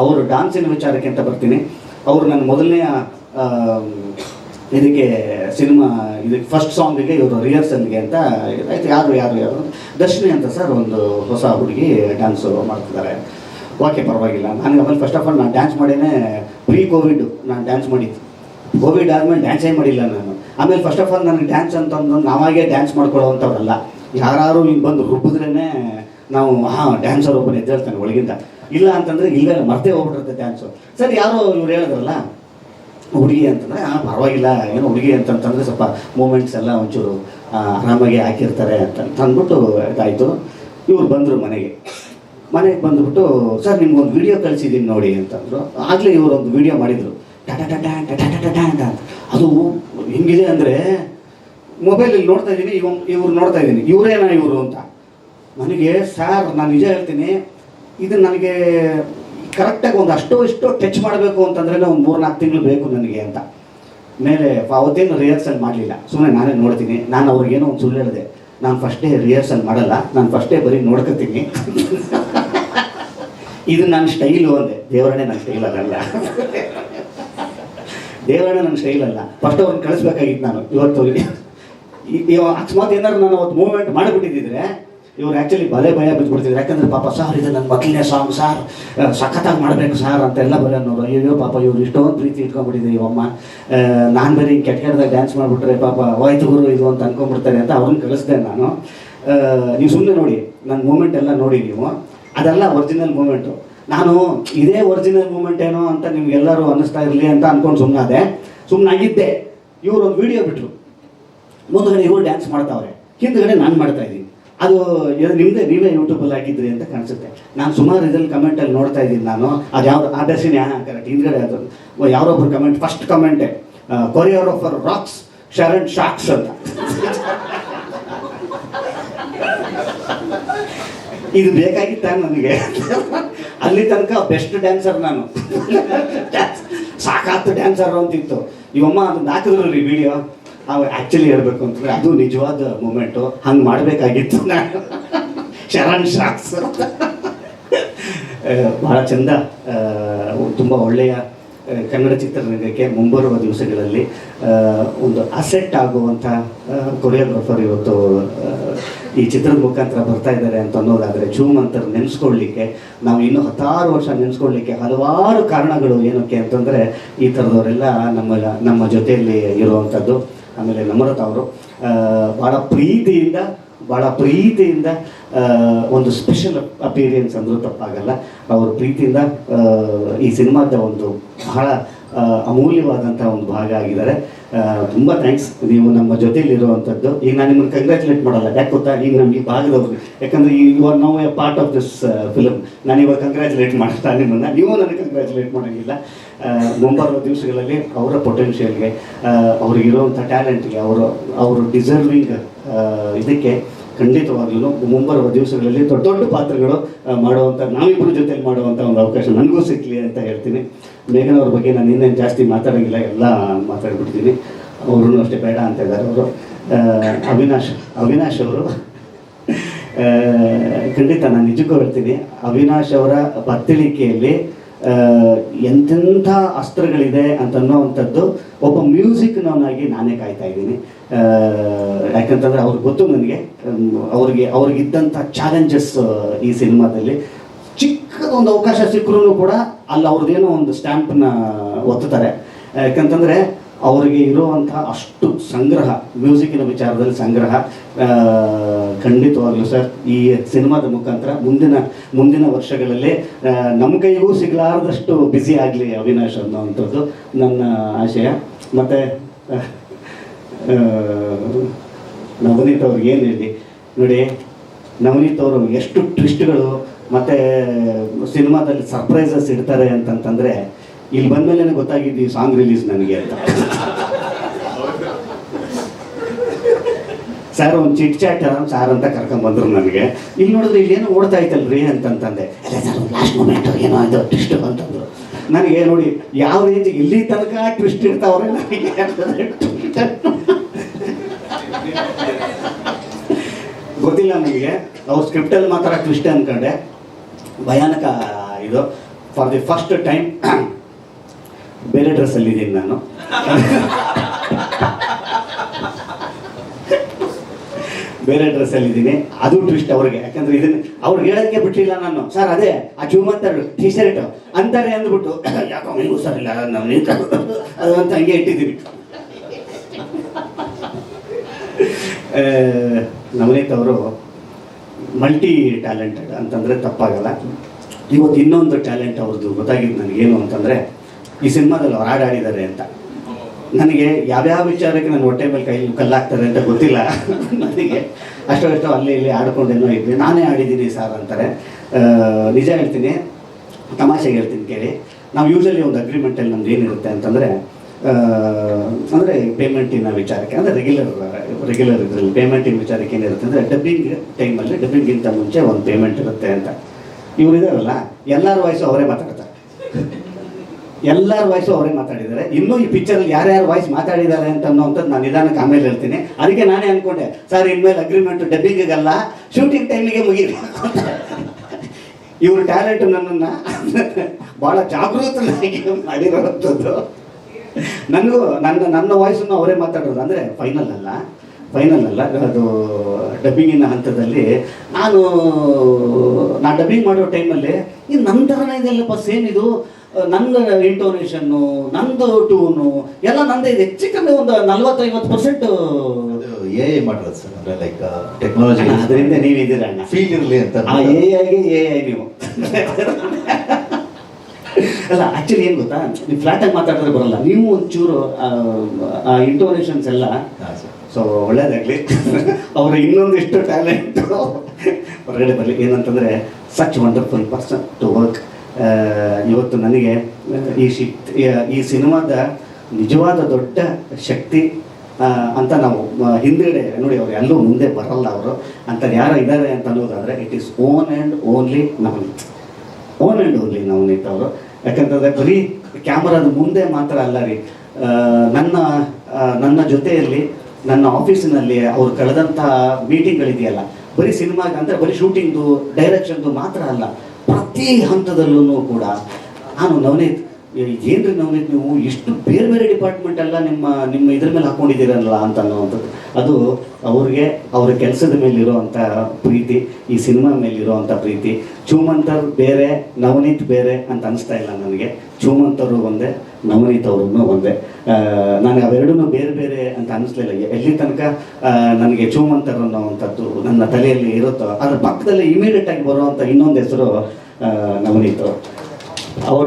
ಅವರು ಡಾನ್ಸಿನ ವಿಚಾರಕ್ಕೆ ಅಂತ ಬರ್ತೀನಿ. ಅವರು ನನ್ನ ಮೊದಲನೆಯ ಇದಕ್ಕೆ ಸಿನಿಮಾ ಇದಕ್ಕೆ ಫಸ್ಟ್ ಸಾಂಗಿಗೆ ಇವರು ರಿಹರ್ಸಲ್ಗೆ ಅಂತ ಆಯ್ತು. ಯಾರು ಯಾರು ಯಾರು ದರ್ಶಿನಿ ಅಂತ ಸರ್ ಒಂದು ಹೊಸ ಹುಡುಗಿ ಡ್ಯಾನ್ಸು ಮಾಡ್ತಿದ್ದಾರೆ. ಓಕೆ ಪರವಾಗಿಲ್ಲ. ನನಗೆ ಆಮೇಲೆ ಫಸ್ಟ್ ಆಫ್ ಆಲ್ ನಾನು ಡ್ಯಾನ್ಸ್ ಮಾಡೇನೆ ಪ್ರೀ ಕೋವಿಡ್ ನಾನು ಡ್ಯಾನ್ಸ್ ಮಾಡಿದ್ದು. ಕೋವಿಡ್ ಆದಮೇಲೆ ಡ್ಯಾನ್ಸೇ ಮಾಡಿಲ್ಲ ನಾನು. ಆಮೇಲೆ ಫಸ್ಟ್ ಆಫ್ ಆಲ್ ನನಗೆ ಡ್ಯಾನ್ಸ್ ಅಂತಂದು ನಾವಾಗೇ ಡ್ಯಾನ್ಸ್ ಮಾಡ್ಕೊಳ್ಳೋವಂಥವ್ರಲ್ಲ. ಯಾರು ಹಿಂಗೆ ಬಂದು ರುಬ್ಬಿದ್ರೇ ನಾವು ಹಾಂ ಡ್ಯಾನ್ಸರ್ ಒಬ್ಬನ ಎದ್ದೇಳ್ತಾನೆ ಒಳಗಿಂದ. ಇಲ್ಲ ಅಂತಂದ್ರೆ ಇಲ್ಲ ಮರ್ತೇ ಹೋಗ್ಬಿಟ್ಟಿರುತ್ತೆ ಡ್ಯಾನ್ಸು ಸರ್, ಯಾರೋ ಇವ್ರು ಹೇಳಿದ್ರಲ್ಲ, ಹುಡುಗಿ ಅಂತಂದ್ರೆ, ಆ, ಪರವಾಗಿಲ್ಲ, ಏನೋ ಹುಡುಗಿ ಅಂತಂತಂದ್ರೆ ಸ್ವಲ್ಪ ಮೂಮೆಂಟ್ಸ್ ಎಲ್ಲ ಒಂಚೂರು ಆರಾಮಾಗಿ ಹಾಕಿರ್ತಾರೆ ಅಂತ ಅಂದ್ಬಿಟ್ಟು ಇದಾಯಿತು. ಇವ್ರು ಬಂದರು ಮನೆಗೆ. ಮನೆಗೆ ಬಂದುಬಿಟ್ಟು, ಸರ್, ನಿಮ್ಗೊಂದು ವಿಡಿಯೋ ಕಳಿಸಿದ್ದೀನಿ ನೋಡಿ ಅಂತಂದ್ರು. ಆಗಲೇ ಇವರು ಒಂದು ವಿಡಿಯೋ ಮಾಡಿದರು ಟಟ ಟಟ ಟಟ ಟಟ ಅಂತ. ಅದು ಹೆಂಗಿದೆ ಅಂದರೆ ಮೊಬೈಲಲ್ಲಿ ನೋಡ್ತಾ ಇದ್ದೀನಿ ಇವ್ ಇವ್ರು ನೋಡ್ತಾ ಇದ್ದೀನಿ ಇವರೇನಾ ಇವರು ಅಂತ. ನನಗೆ, ಸರ್, ನಾನು ನಿಜ ಹೇಳ್ತೀನಿ ಇದು ನನಗೆ ಕರೆಕ್ಟಾಗಿ ಒಂದು ಅಷ್ಟೋ ಇಷ್ಟೋ ಟಚ್ ಮಾಡಬೇಕು ಅಂತಂದ್ರೆ ಒಂದು ಮೂರು ನಾಲ್ಕು ತಿಂಗಳು ಬೇಕು ನನಗೆ ಅಂತ ಮೇಲೆ ಅವತ್ತೇನು ರಿಹರ್ಸಲ್ ಮಾಡಲಿಲ್ಲ ಸುಮ್ಮನೆ ನಾನೇ ನೋಡ್ತೀನಿ ನಾನು ಅವ್ರಿಗೇನೋ ಒಂದು ಸುಳ್ಳು ಹೇಳಿದೆ ನಾನು ಫಸ್ಟೇ ರಿಹರ್ಸಲ್ ಮಾಡಲ್ಲ ನಾನು ಫಸ್ಟೇ ಬರೀ ನೋಡ್ಕೊತೀನಿ ಇದು ನನ್ನ ಸ್ಟೈಲು ಅಂದೆ ದೇವರನ್ನೇ ನನ್ನ ಸ್ಟೈಲ್ ಅದಲ್ಲ ದೇವರನ್ನೇ ನನ್ನ ಸ್ಟೈಲ್ ಅಲ್ಲ ಫಸ್ಟ್ ಅವ್ರನ್ನ ಕಳಿಸ್ಬೇಕಾಗಿತ್ತು ನಾನು ಇವತ್ತು ಅಕಸ್ಮಾತ್ ಏನಾದ್ರು ನಾನು ಅವತ್ತು ಮೂವ್ಮೆಂಟ್ ಮಾಡಿಬಿಟ್ಟಿದ್ರೆ ಇವ್ರು ಆ್ಯಕ್ಚುಲಿ ಬಲೆ ಭಯ ಬಿದ್ದುಬಿಡ್ತಿದ್ರು. ಯಾಕಂದ್ರೆ ಪಾಪ ಸರ್ ಇದು ನನ್ನ ಮೊದಲನೇ ಸಾಂಗ್ ಸರ್ ಸಖತ್ತಾಗಿ ಮಾಡಬೇಕು ಸರ್ ಅಂತೆಲ್ಲ ಬರೀ ಅನ್ನೋರು ಅಯ್ಯೋ ಪಾಪ ಇವ್ರು ಇಷ್ಟೊಂದು ಪ್ರೀತಿ ಇಟ್ಕೊಂಡ್ಬಿಟ್ಟಿದ್ರು ಇವಮ್ಮ ನಾನು ಬರೀ ಕೆಟ್ಟ ಕೆಟ್ಟದಾಗ ಡ್ಯಾನ್ಸ್ ಮಾಡಿಬಿಟ್ರೆ ಪಾಪ ಹೋಯ್ತು ಗುರು, ಇದು ಅಂತ ಅನ್ಕೊಂಡ್ಬಿಡ್ತಾರೆ ಅಂತ ಅವ್ರನ್ನ ಕಳಿಸ್ದೆ ನಾನು. ನೀವು ಸುಮ್ಮನೆ ನೋಡಿ ನನ್ನ ಮೂಮೆಂಟ್ ಎಲ್ಲ ನೋಡಿ ನೀವು. ಅದೆಲ್ಲ ಒರಿಜಿನಲ್ ಮೂಮೆಂಟು ನಾನು, ಇದೇ ಒರಿಜಿನಲ್ ಮೂಮೆಂಟ್ ಏನೋ ಅಂತ ನಿಮ್ಗೆಲ್ಲರೂ ಅನ್ನಿಸ್ತಾ ಇರಲಿ ಅಂತ ಅನ್ಕೊಂಡು ಸುಮ್ಮನಾದೆ ಸುಮ್ಮನಾಗಿದ್ದೆ ಇವರು ಒಂದು ವಿಡಿಯೋ ಬಿಟ್ಟರು ಮುಂದ್ಗಡೆ ಇವರು ಡ್ಯಾನ್ಸ್ ಮಾಡ್ತಾವ್ರೆ. ಹಿಂದ್ಗಡೆ ನಾನು ಮಾಡ್ತಾ ಇದ್ದೀನಿ. ಅದು ನಿಮ್ದೇ, ನೀವೇ ಯೂಟ್ಯೂಬಲ್ಲಿ ಹಾಕಿದ್ರಿ ಅಂತ ಕಾಣಿಸುತ್ತೆ. ನಾನು ಸುಮಾರು ಇದ್ರಲ್ಲಿ ಕಮೆಂಟಲ್ಲಿ ನೋಡ್ತಾ ಇದ್ದೀನಿ ನಾನು. ಅದು ಯಾವ್ದು ಆದರ್ಶನ ಕರೆಕ್ಟ್ ಹಿಂದ್ಗಡೆ ಅದು. ಯಾರೊಬ್ರು ಕಮೆಂಟ್ ಫಸ್ಟ್ ಕಮೆಂಟೆ ಕೊರಿಯೋಗ್ರಾಫರ್ ರಾಕ್ಸ್ ಶರಣ್ ಶಾಕ್ಸ್ ಅಂತ. ಇದು ಬೇಕಾಗಿತ್ತ ನನಗೆ? ಅಲ್ಲಿ ತನಕ ಬೆಸ್ಟ್ ಡ್ಯಾನ್ಸರ್ ನಾನು. ಸಾಕಾತು ಡ್ಯಾನ್ಸರ್ ಅಂತಿತ್ತು. ಇವಮ್ಮ ಅದನ್ನ ಹಾಕಿದ್ರು ರೀ ವಿಡಿಯೋ ಆ್ಯಕ್ಚುಲಿ ಹೇಳ್ಬೇಕು ಅಂತಂದ್ರೆ ಅದು ನಿಜವಾದ ಮೂಮೆಂಟು ಹಂಗೆ ಮಾಡಬೇಕಾಗಿತ್ತು ನಾನು. ಶರಣ್ ಶಾಕ್ಸ್ ಭಾಳ ಚಂದ. ತುಂಬ ಒಳ್ಳೆಯ ಕನ್ನಡ ಚಿತ್ರರಂಗಕ್ಕೆ ಮುಂಬರುವ ದಿವಸಗಳಲ್ಲಿ ಒಂದು ಅಸೆಟ್ ಆಗುವಂಥ ಕೊರಿಯೋಗ್ರಾಫರ್ ಇವತ್ತು ಈ ಚಿತ್ರದ ಮುಖಾಂತರ ಬರ್ತಾ ಇದ್ದಾರೆ ಅಂತ ಅನ್ನೋದಾದರೆ ಜೂಮ್ ಅಂತ ನೆನೆಸ್ಕೊಳ್ಳಿಕ್ಕೆ ನಾವು ಇನ್ನೂ ಹತ್ತಾರು ವರ್ಷ ನೆನೆಸ್ಕೊಳ್ಳಿಕ್ಕೆ ಹಲವಾರು ಕಾರಣಗಳು ಏನಕ್ಕೆ ಅಂತಂದರೆ ಈ ಥರದವರೆಲ್ಲ ನಮ್ಮ ನಮ್ಮ ಜೊತೆಯಲ್ಲಿ ಇರುವಂಥದ್ದು ಆಮೇಲೆ ನಮ್ರತ ಅವರು ಭಾಳ ಪ್ರೀತಿಯಿಂದ ಭಾಳ ಪ್ರೀತಿಯಿಂದ ಒಂದು ಸ್ಪೆಷಲ್ ಅಪೀರಿಯನ್ಸ್ ಅಂದರೂ ತಪ್ಪಾಗಲ್ಲ. ಅವ್ರ ಪ್ರೀತಿಯಿಂದ ಈ ಸಿನಿಮಾದ ಒಂದು ಬಹಳ ಅಮೂಲ್ಯವಾದಂಥ ಒಂದು ಭಾಗ ಆಗಿದ್ದಾರೆ. ತುಂಬ ಥ್ಯಾಂಕ್ಸ್ ನೀವು ನಮ್ಮ ಜೊತೆಯಲ್ಲಿರುವಂಥದ್ದು ಈಗ ನಾನು ನಿಮ್ಮನ್ನು ಕಂಗ್ರ್ಯಾಚುಲೇಟ್ ಮಾಡಲ್ಲ. ಯಾಕೆ ಗೊತ್ತಾ? ಈಗ ನಮಗೆ ಭಾಗದವ್ರು ಯಾಕಂದರೆ you are now a part of this film ನಾನು ಇವಾಗ ಕಂಗ್ರ್ಯಾಚುಲೇಟ್ ಮಾಡ್ತಾ ನಿಮ್ಮನ್ನು. ನೀವು ನನಗೆ ಕಂಗ್ರ್ಯಾಚುಲೇಟ್ ಮಾಡೋಂಗಿಲ್ಲ. ಮುಂಬರುವ ದಿವಸಗಳಲ್ಲಿ ಅವರ ಪೊಟೆನ್ಷಿಯಲ್ಗೆ ಅವ್ರಿಗಿರುವಂಥ ಟ್ಯಾಲೆಂಟ್ಗೆ ಅವರು ಅವರು ಡಿಸರ್ವಿಂಗ್ ಇದಕ್ಕೆ ಖಂಡಿತವಾಗ್ಲೂ ಮುಂಬರುವ ದಿವಸಗಳಲ್ಲಿ ದೊಡ್ಡ ದೊಡ್ಡ ಪಾತ್ರಗಳು ಮಾಡುವಂಥ ನಾವಿಬ್ಬರ ಜೊತೆಯಲ್ಲಿ ಮಾಡುವಂಥ ಒಂದು ಅವಕಾಶ ನನಗೂ ಸಿಕ್ಕಲಿ ಅಂತ ಹೇಳ್ತೀನಿ. ಮೇಘನವ್ರ ಬಗ್ಗೆ ನಾನು ಇನ್ನೇನು ಜಾಸ್ತಿ ಮಾತಾಡೋಂಗಿಲ್ಲ, ಎಲ್ಲ ಮಾತಾಡಿಬಿಡ್ತೀನಿ. ಅವರು ಅಷ್ಟೇ ಬೇಡ ಅಂತ ಇದ್ದಾರೆ ಅವರು. ಅವಿನಾಶ್ ಅವಿನಾಶ್ ಅವರು. ಖಂಡಿತ ನಾನು ನಿಜಕ್ಕೂ ಹೇಳ್ತೀನಿ, ಅವಿನಾಶ್ ಅವರ ಬತ್ತಳಿಕೆಯಲ್ಲಿ ಎಂತೆಂಥ ಅಸ್ತ್ರಗಳಿದೆ ಅಂತ ಅನ್ನೋವಂಥದ್ದು ಒಬ್ಬ ಮ್ಯೂಸಿಕ್ನವನಾಗಿ ನಾನೇ ಕಾಯ್ತಾ ಇದ್ದೀನಿ. ಯಾಕಂತಂದರೆ ಅವ್ರಿಗೆ ಗೊತ್ತು ನನಗೆ. ಅವ್ರಿಗೆ, ಅವ್ರಿಗಿದ್ದಂಥ ಚಾಲೆಂಜಸ್ ಈ ಸಿನಿಮಾದಲ್ಲಿ. ಚಿಕ್ಕದೊಂದು ಅವಕಾಶ ಸಿಕ್ಕರೂ ಕೂಡ ಅಲ್ಲಿ ಅವ್ರದ್ದೇನೋ ಒಂದು ಸ್ಟ್ಯಾಂಪನ್ನ ಒತ್ತುತ್ತಾರೆ. ಯಾಕಂತಂದರೆ ಅವರಿಗೆ ಇರುವಂಥ ಅಷ್ಟು ಸಂಗ್ರಹ, ಮ್ಯೂಸಿಕ್ನ ವಿಚಾರದಲ್ಲಿ ಸಂಗ್ರಹ ಖಂಡಿತವಾಗ್ಲೂ ಸರ್, ಈ ಸಿನಿಮಾದ ಮುಖಾಂತರ ಮುಂದಿನ ಮುಂದಿನ ವರ್ಷಗಳಲ್ಲಿ ನಮ್ಮ ಕೈಗೂ ಸಿಗಲಾರದಷ್ಟು ಬ್ಯುಸಿ ಆಗಲಿ ಅವಿನಾಶ್ ಅನ್ನೋವಂಥದ್ದು ನನ್ನ ಆಶಯ. ಮತ್ತು ನವನೀತ್ ಅವ್ರಿಗೆ ಏನು ಹೇಳಿ? ನೋಡಿ, ನವನೀತ್ ಅವರು ಎಷ್ಟು ಟ್ವಿಸ್ಟ್ಗಳು ಮತ್ತು, ಸಿನಿಮಾದಲ್ಲಿ ಸರ್ಪ್ರೈಸಸ್ ಇಡ್ತಾರೆ ಅಂತಂತಂದರೆ ಇಲ್ಲಿ ಬಂದಮೇಲೆ ಗೊತ್ತಾಗಿದ್ದು ಈ ಸಾಂಗ್ ರಿಲೀಸ್ ನನಗೆ ಅಂತ. ಸರ್ ಒಂದು ಚಿಟ್ ಚಾಟ್ ಸಾರ್ ಅಂತ ಕರ್ಕೊಂಡ್ ಬಂದ್ರು ನನಗೆ. ಇಲ್ಲಿ ನೋಡಿದ್ರೆ ಇಲ್ಲಿ ಏನೋ ಓಡ್ತಾ ಇತ್ತಲ್ರಿ ಅಂತಂತಂದೆ. ಅಲ್ಲ ಸರ್ ಲಾಸ್ಟ್ ಮೂಮೆಂಟ್ ಏನೋ ಅದು ಟ್ವಿಸ್ಟ್ ಅಂತಂದ್ರು ನನಗೆ ನೋಡಿ, ಯಾವ ರೀತಿ ಇಲ್ಲಿ ತನಕ ಟ್ವಿಸ್ಟ್ ಇರ್ತಾವ್ರೆ ನನಗೆ ಗೊತ್ತಿಲ್ಲ. ನನಗೆ. ಅವ್ರ ಸ್ಕ್ರಿಪ್ಟಲ್ಲಿ ಮಾತ್ರ ಟ್ವಿಸ್ಟ್ ಅನ್ಕಂಡೆ. ಭಯಾನಕ ಇದು. ಫಾರ್ ದಿ ಫಸ್ಟ್ ಟೈಮ್ ಬೇರೆ ಡ್ರೆಸ್ಸಲ್ಲಿ ಇದ್ದೀನಿ ನಾನು. ಬೇರೆ ಡ್ರೆಸ್ಸಲ್ಲಿ ಇದ್ದೀನಿ. ಅದು ಟ್ವಿಸ್ಟ್ ಅವ್ರಿಗೆ. ಯಾಕಂದ್ರೆ ಇದನ್ನ ಅವ್ರು ಹೇಳಕ್ಕೆ ಬಿಟ್ಟಿಲ್ಲ ನಾನು. ಸರ್ ಅದೇ ಆ ಜೂಮಂತರ್ ಟಿ ಶರ್ಟ್ ಅಂತಾರೆ ಅಂದ್ಬಿಟ್ಟು ಯಾಕೋ ನೀವು ಸರ್ ಇಲ್ಲ ನಾವು ಅದು ಅಂತ ಹಂಗೆ ಇಟ್ಟಿದ್ದೀನಿ ಆ, ನವನೀತ್ ಅವರು ಮಲ್ಟಿ ಟ್ಯಾಲೆಂಟೆಡ್ ಅಂತಂದ್ರೆ ತಪ್ಪಾಗಲ್ಲ. ಇವತ್ತು ಇನ್ನೊಂದು ಟ್ಯಾಲೆಂಟ್ ಅವ್ರದ್ದು ಗೊತ್ತಾಗಿದ್ದು ನನಗೇನು ಅಂತಂದರೆ ಈ ಸಿನಿಮಾದಲ್ಲಿ ಅವ್ರು ಹಾಡಾಡಿದ್ದಾರೆ ಅಂತ. ನನಗೆ ಯಾವ್ಯಾವ ವಿಚಾರಕ್ಕೆ ನನ್ನ ಹೊಟ್ಟೆ ಮೇಲೆ ಕೈ ಕಲ್ಲಾಗ್ತಾರೆ ಅಂತ ಗೊತ್ತಿಲ್ಲ. ನನಗೆ ಅಷ್ಟೋ ಅಷ್ಟೋ ಅಲ್ಲಿ ಇಲ್ಲಿ ಆಡ್ಕೊಂಡೇನೋ ಇದ್ವಿ ನಾನೇ ಆಡಿದ್ದೀನಿ ಸರ್ ಅಂತಾರೆ. ನಿಜ ಹೇಳ್ತೀನಿ, ತಮಾಷೆಗೆ ಹೇಳ್ತೀನಿ ಕೇಳಿ. ನಾವು ಯೂಶಲಿ ಒಂದು ಅಗ್ರಿಮೆಂಟಲ್ಲಿ ನಮ್ದು ಏನಿರುತ್ತೆ ಅಂತಂದರೆ ಅಂದರೆ ಪೇಮೆಂಟಿನ ವಿಚಾರಕ್ಕೆ, ಅಂದರೆ ರೆಗ್ಯುಲರ್ ರೆಗ್ಯುಲರ್ ಇದರಲ್ಲಿ ಪೇಮೆಂಟಿನ ವಿಚಾರಕ್ಕೆ ಏನಿರುತ್ತೆ ಅಂದರೆ ಡಬ್ಬಿಂಗ್ ಟೈಮಲ್ಲಿ ಡಬ್ಬಿಂಗ್ಗಿಂತ ಮುಂಚೆ ಒಂದು ಪೇಮೆಂಟ್ ಇರುತ್ತೆ ಅಂತ. ಇವ್ರು ಇದಾರಲ್ಲ, ಎಲ್ಲರ ವಾಯ್ಸು ಅವರೇ ಮಾತಾಡ್ತಾರೆ. ಎಲ್ಲರ ವಾಯ್ಸು ಅವರೇ ಮಾತಾಡಿದ್ದಾರೆ. ಇನ್ನೂ ಈ ಪಿಕ್ಚರಲ್ಲಿ ಯಾರ್ಯಾರು ವಾಯ್ಸ್ ಮಾತಾಡಿದ್ದಾರೆ ಅಂತ ಅನ್ನೋಂಥದ್ದು ನಾನು ನಿಧಾನಕ್ಕೆ ಆಮೇಲೆ ಹೇಳ್ತೀನಿ. ಅದಕ್ಕೆ ನಾನೇ ಅನ್ಕೊಂಡೆ, ಸರ್, ಇನ್ಮೇಲೆ ಅಗ್ರಿಮೆಂಟ್ ಡಬ್ಬಿಂಗಿಗಲ್ಲ ಶೂಟಿಂಗ್ ಟೈಮಿಗೆ ಮುಗಿಬೇಕು ಇವ್ರ ಟ್ಯಾಲೆಂಟ್ ನನ್ನನ್ನು ಭಾಳ ಜಾಗೃತನಾಗಿ ಮಾಡಿರೋವಂಥದ್ದು. ನನಗೂ ನನ್ನ ನನ್ನ ವಾಯ್ಸನ್ನು ಅವರೇ ಮಾತಾಡೋದು. ಅಂದರೆ ಫೈನಲ್ ಅಲ್ಲ ಫೈನಲ್ ಅಲ್ಲ. ಅದು ಡಬ್ಬಿಂಗಿನ ಹಂತದಲ್ಲಿ ನಾನು, ನಾ ಡಬ್ಬಿಂಗ್ ಮಾಡೋ ಟೈಮಲ್ಲಿ ಇದು ನನ್ನ ಥರನೇ ಇದೆಲ್ಲಪ್ಪ ಸೇಮ್ ಇದು. ನನ್ನ ಇಂಟೋನೇಷನ್ನು ನಂದು ಟೂನು ಎಲ್ಲ ನಂದೇ ಇದೆ ಹೆಚ್ಚು ಕಮ್ಮಿ ಒಂದು ನಲ್ವತ್ತೈವತ್ತು ಪರ್ಸೆಂಟ್ ಎ ಐ ಮಾಡಿರೋದು ಸರ್ ಅಂದ್ರೆ ಲೈಕ್ ಟೆಕ್ನಾಲಜಿ ಅದರಿಂದ ನೀವಿದ್ದೀರ ಫೀಲ್ ಇರಲಿ ಅಂತ ಆ ಎ ಐಗೆ ಎ ಐ ನೀವು. ಅಲ್ಲ ಆಕ್ಚುಲಿ ಏನು ಗೊತ್ತಾ? ನೀವು ಫ್ಲಾಟಾಗಿ ಮಾತಾಡಿದ್ರೆ ಬರಲ್ಲ. ನೀವು ಒಂಚೂರು ಆ ಇಂಟೋನೇಷನ್ಸ್ ಎಲ್ಲ. ಸೊ ಒಳ್ಳೇದಾಗಲಿ. ಅವರ ಇನ್ನೊಂದಿಷ್ಟು ಟ್ಯಾಲೆಂಟು ಹೊರಗಡೆ ಬರಲಿ. ಏನಂತಂದರೆ such wonderful person to work ಇವತ್ತು ನನಗೆ ಈ ಶಕ್ತಿ ಈ ಸಿನಿಮಾದ ನಿಜವಾದ ದೊಡ್ಡ ಶಕ್ತಿ ಅಂತ ನಾವು ಹಿಂದುಗಡೆ ನೋಡಿ ಅವ್ರು ಎಲ್ಲೂ ಮುಂದೆ ಬರಲ್ಲ ಅವರು. ಅಂತ ಯಾರು ಇದ್ದಾರೆ ಅಂತ ಅನ್ನೋದಾದರೆ it is own and only Navneet. Own and only Navneet ಅವರು. ಯಾಕಂತಂದರೆ ಬರೀ ಕ್ಯಾಮರಾದ ಮುಂದೆ ಮಾತ್ರ ಅಲ್ಲ ರೀ. ನನ್ನ ನನ್ನ ಜೊತೆಯಲ್ಲಿ, ನನ್ನ ಆಫೀಸಿನಲ್ಲಿ ಅವ್ರು ಕಳೆದಂತಹ ಮೀಟಿಂಗ್ಗಳಿದೆಯಲ್ಲ ಬರೀ ಸಿನಿಮಾಗೆ ಅಂದರೆ ಬರೀ ಶೂಟಿಂಗ್ದು ಡೈರೆಕ್ಷನ್ದು ಮಾತ್ರ ಅಲ್ಲ. ಪ್ರತಿ ಹಂತದಲ್ಲೂ ಕೂಡ ನಾನು ನವನೀತ್ ಏನ್ರಿ ನವನೀತ್ ನೀವು ಇಷ್ಟು ಬೇರೆ ಬೇರೆ ಡಿಪಾರ್ಟ್ಮೆಂಟ್ ಎಲ್ಲ ನಿಮ್ಮ ನಿಮ್ಮ ಇದ್ರ ಮೇಲೆ ಹಾಕೊಂಡಿದ್ದೀರಲ್ಲ ಅಂತ ಅನ್ನೋವಂಥದ್ದು. ಅದು ಅವ್ರಿಗೆ, ಅವ್ರ ಕೆಲಸದ ಮೇಲಿರುವಂಥ ಪ್ರೀತಿ, ಈ ಸಿನಿಮಾ ಮೇಲಿರುವಂಥ ಪ್ರೀತಿ. ಚೂಮಂತರ್ ಬೇರೆ, ನವನೀತ್ ಬೇರೆ ಅಂತ ಅನಿಸ್ತಾ ಇಲ್ಲ ನನಗೆ. ಚೂಮಂತರು ಒಂದೇ. ನವನೀತ್ ಅವರನ್ನು ಒಂದೇ ನನಗೆ ಅವೆರಡೂ ಬೇರೆ ಬೇರೆ ಅಂತ ಅನಿಸ್ಲಿಲ್ಲ ಎಲ್ಲಿ ತನಕ ನನಗೆ ಚೋಮಂತರ್ ಅನ್ನೋವಂಥದ್ದು ನನ್ನ ತಲೆಯಲ್ಲಿ ಇರುತ್ತೋ, ಅದ್ರ ಪಕ್ಕದಲ್ಲಿ ಇಮಿಡಿಯೇಟ್ ಆಗಿ ಬರುವಂಥ ಇನ್ನೊಂದು ಹೆಸರು ನವನೀತ್ ಅವ್ರ